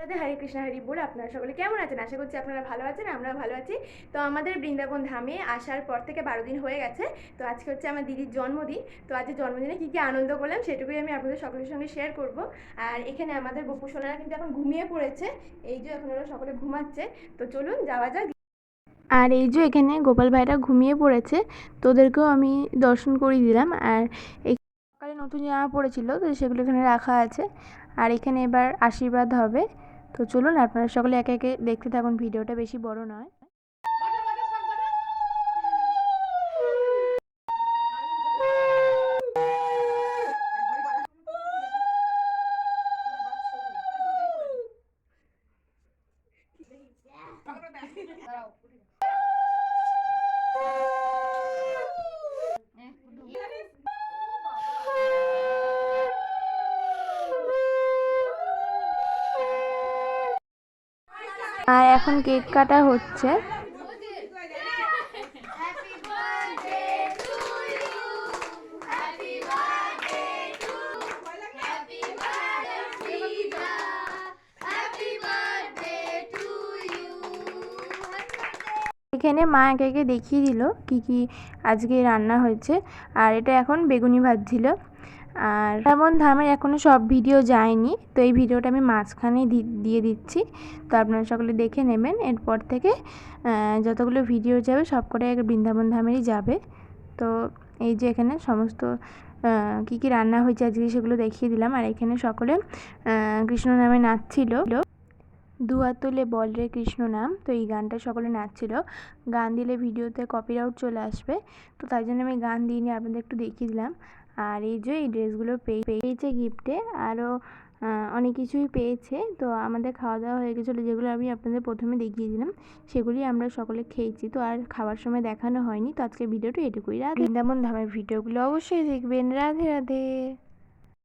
রাধে হরে কৃষ্ণ হরি বল, আপনারা সকলে কেমন আছেন? আশা করছি আপনারা ভালো আছেন আমরা ভালো আছি। তো আমাদের বৃন্দাবন ধামে আসার পর থেকে বারো দিন হয়ে গেছে। তো আজকে হচ্ছে আমার দিদির জন্মদিন। তো আজকে জন্মদিনে কী কী আনন্দ করলাম সেটুকুই আমি আপনাদের সকলের সঙ্গে শেয়ার করব। আর এখানে আমাদের বপু সোনারা কিন্তু এখন ঘুমিয়ে পড়েছে। এই যে এখন ওরা সকলে ঘুমাচ্ছে। তো চলুন, যাওয়া যাক। আর এই যে এখানে গোপাল ভাইরা ঘুমিয়ে পড়েছে, তোদেরকেও আমি দর্শন করিয়ে দিলাম। আর সকালে নতুন জামা পড়েছিল, তো সেগুলো এখানে রাখা আছে। আর এখানে এবার আশীর্বাদ হবে। তো চলুন আপনারা সকলে একে একে দেখতে থাকুন ভিডিওটা বেশি বড় নয়। আর এখন কেক কাটা হচ্ছে। এখানে মা একে দেখিয়ে দিল কি কি আজকে রান্না হয়েছে। আর এটা এখন বেগুনি ভাজছিল। আর তেমন ধামের এখনও সব ভিডিও যায়নি। তো এই ভিডিওটা আমি মাঝখানে দিয়ে দিচ্ছি। তো আপনারা সকলে দেখে নেবেন। এরপর থেকে যতগুলো ভিডিও যাবে, সব করে বৃন্দাবন ধামেরই যাবে। তো এই যে এখানে সমস্ত কী কী রান্না হয়েছে আজকে সেগুলো দেখিয়ে দিলাম। আর এখানে সকলে কৃষ্ণ নামে নাচছিল। দুহাত তুলে বল রে কৃষ্ণ নাম, তো এই গানটা সকলে নাচছিল। গান দিলে ভিডিওতে কপিরাইট চলে আসবে। তো তাই জন্য আমি গান দিইনি, আপনাদের একটু দেখিয়ে দিলাম। আর এই যে এই ড্রেসগুলো পেয়ে পেয়েছে গিফটে আরও অনেক কিছুই পেয়েছে। তো আমাদের খাওয়া দাওয়া হয়ে গেছিল, যেগুলো আমি আপনাদের প্রথমে দেখিয়ে দিলাম সেগুলি আমরা সকলে খেয়েছি। তো আর খাবার সময় দেখানো হয়নি। তো আজকে ভিডিওটা এটুকুই। রাধে বৃন্দাবন ধামের ভিডিওগুলো অবশ্যই দেখবেন। রাধে রাধে।